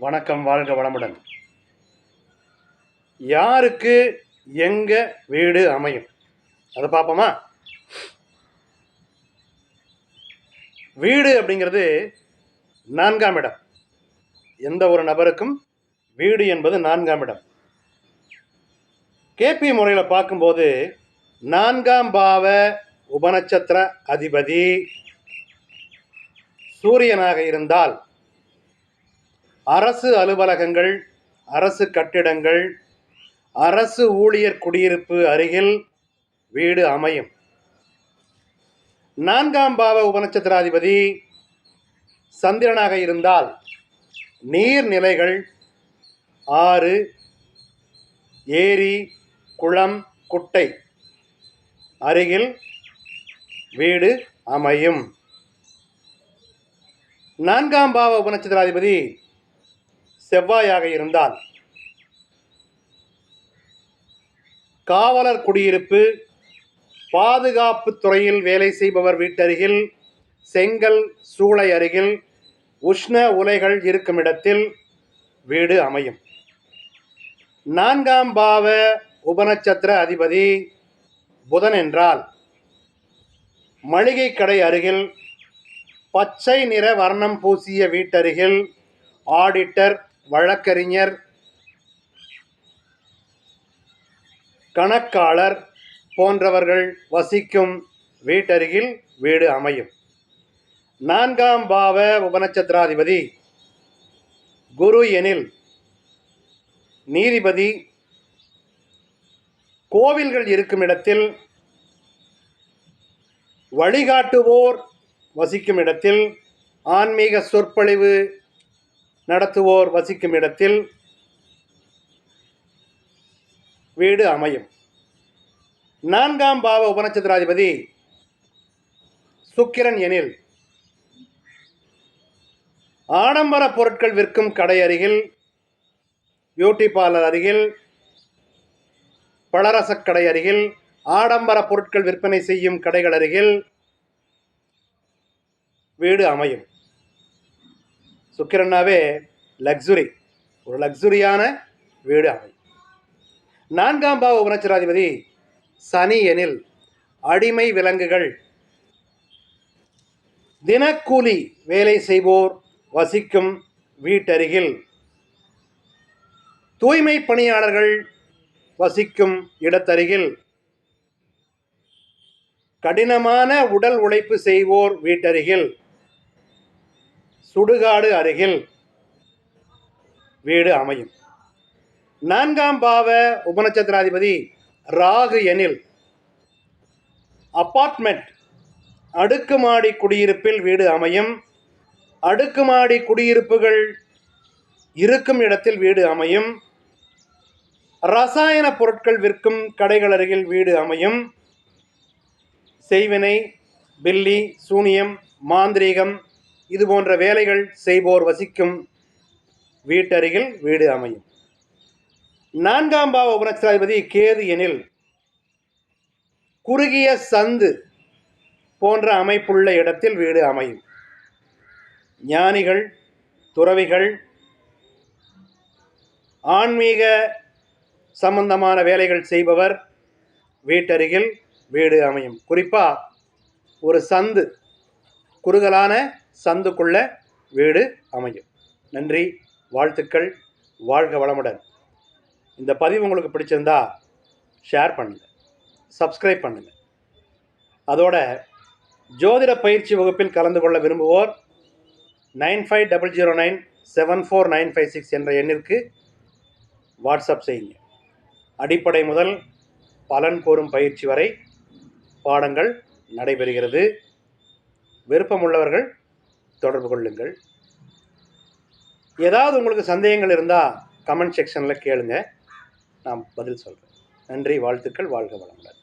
வணக்கம் வாழ்க வளமுடன். யாருக்கு எங்க வீடு அமையும்? அதை பார்ப்போமா? வீடு அப்படிங்கிறது நான்காம் இடம். எந்த ஒரு நபருக்கும் வீடு என்பது நான்காம் இடம். கேபி முறையில் பார்க்கும்போது நான்காம் பாவ உபநட்சத்திர அதிபதி சூரியனாக இருந்தால் அரசு அலுவலகங்கள் அரசு கட்டிடங்கள் அரசு ஊழியர் குடியிருப்பு அருகில் வீடு அமையும். நான்காம் பாவ உபநட்சத்திராதிபதி சந்திரனாக இருந்தால் நீர்நிலைகள் ஆறு ஏரி குளம் குட்டை அருகில் வீடு அமையும். நான்காம் பாவ உபநட்சத்திராதிபதி செவ்வாயாக இருந்தால். காவலர் குடியிருப்பு பாதுகாப்பு துறையில் வேலை செய்பவர் வீட்டருகில் செங்கல் சூளை அருகில் உஷ்ண உலைகள் இருக்கும் இடத்தில் வீடு அமையும். நான்காம் பாவ உபநட்சத்திர அதிபதி புதன் என்றால் மளிகை கடை அருகில் பச்சை நிற வர்ணம் பூசிய வீட்டருகில் ஆடிட்டர் வழக்கறிஞர் கணக்காளர் போன்றவர்கள் வசிக்கும் வீட்டருகில் வீடு அமையும். நான்காம் பாவ உபநட்சத்திராதிபதி குரு எனில் நீதிபதி கோவில்கள் இருக்கும் இடத்தில் வழிகாட்டுவோர் வசிக்கும் இடத்தில் ஆன்மீக சொற்பொழிவு நடத்துவோர் வசிக்கும் இடத்தில் வீடு அமையும். நான்காம் பாவ உபநட்சத்திராதிபதி சுக்கிரன் எனில் ஆடம்பர பொருட்கள் விற்கும் கடை அருகில் பியூட்டி பார்லர் அருகில் பலரசக் கடை அருகில் ஆடம்பர பொருட்கள் விற்பனை செய்யும் கடைகள் அருகில் வீடு அமையும். சுக்கிரன்னாவே லக்ஸுரி ஒரு லக்ஸுரியான வீடு அவை நான்காம் பாவ உபநட்சராதிபதி சனி எனில் அடிமை விலங்குகள். தினக்கூலி வேலை செய்வோர் வசிக்கும் வீட்டருகில். தூய்மை பணியாளர்கள் வசிக்கும் இடத்தருகில். கடினமான உடல் உழைப்பு செய்வோர் வீட்டருகில். சுடுகாடு அருகில் வீடு அமையும். நான்காம் பாவ உபநட்சத்திராதிபதி ராகு எனில் அப்பார்ட்மெண்ட் அடுக்குமாடி குடியிருப்பில் வீடு அமையும். அடுக்குமாடி குடியிருப்புகள் இருக்கும் இடத்தில் வீடு அமையும். ரசாயன பொருட்கள் விற்கும் கடைகள் அருகில் வீடு அமையும். செய்வினை பில்லி சூனியம் மாந்திரீகம் இது போன்ற வேலைகள் செய்வோர் வசிக்கும் வீட்டருகில் வீடு அமையும். நான்காம் பாவ உபநட்சத்திராதிபதி கேது எனில் குறுகிய சந்து போன்ற அமைப்புள்ள இடத்தில் வீடு அமையும். ஞானிகள் துறவிகள் ஆன்மீக சம்பந்தமான வேலைகள் செய்பவர் வீட்டருகில் வீடு அமையும். குறிப்பாக ஒரு சந்து குறுகலான சந்துக்குள்ள வீடு அமையும். நன்றி வாழ்த்துக்கள் வாழ்க வளமுடன். இந்த பதிவு உங்களுக்கு பிடிச்சிருந்தா ஷேர் பண்ணுங்கள் சப்ஸ்கிரைப் பண்ணுங்கள் அதோட ஜோதிட பயிற்சி வகுப்பில் கலந்து கொள்ள விரும்புவோர் nine five double zero nine seven four nine five six என்ற எண்ணிற்கு வாட்ஸ்அப் செய்யுங்க. அடிப்படை முதல் பலன் கோரும் பயிற்சி வரை பாடங்கள் நடைபெறுகிறது. விருப்பமுள்ளவர்கள் தொடர்பு கொள்ளுங்கள். ஏதாவது உங்களுக்கு சந்தேகங்கள் இருந்தால் கமெண்ட் செக்ஷனில் கேளுங்க. நான் பதில் சொல்கிறேன் நன்றி வாழ்த்துக்கள் வாழ்க வளமுடன்.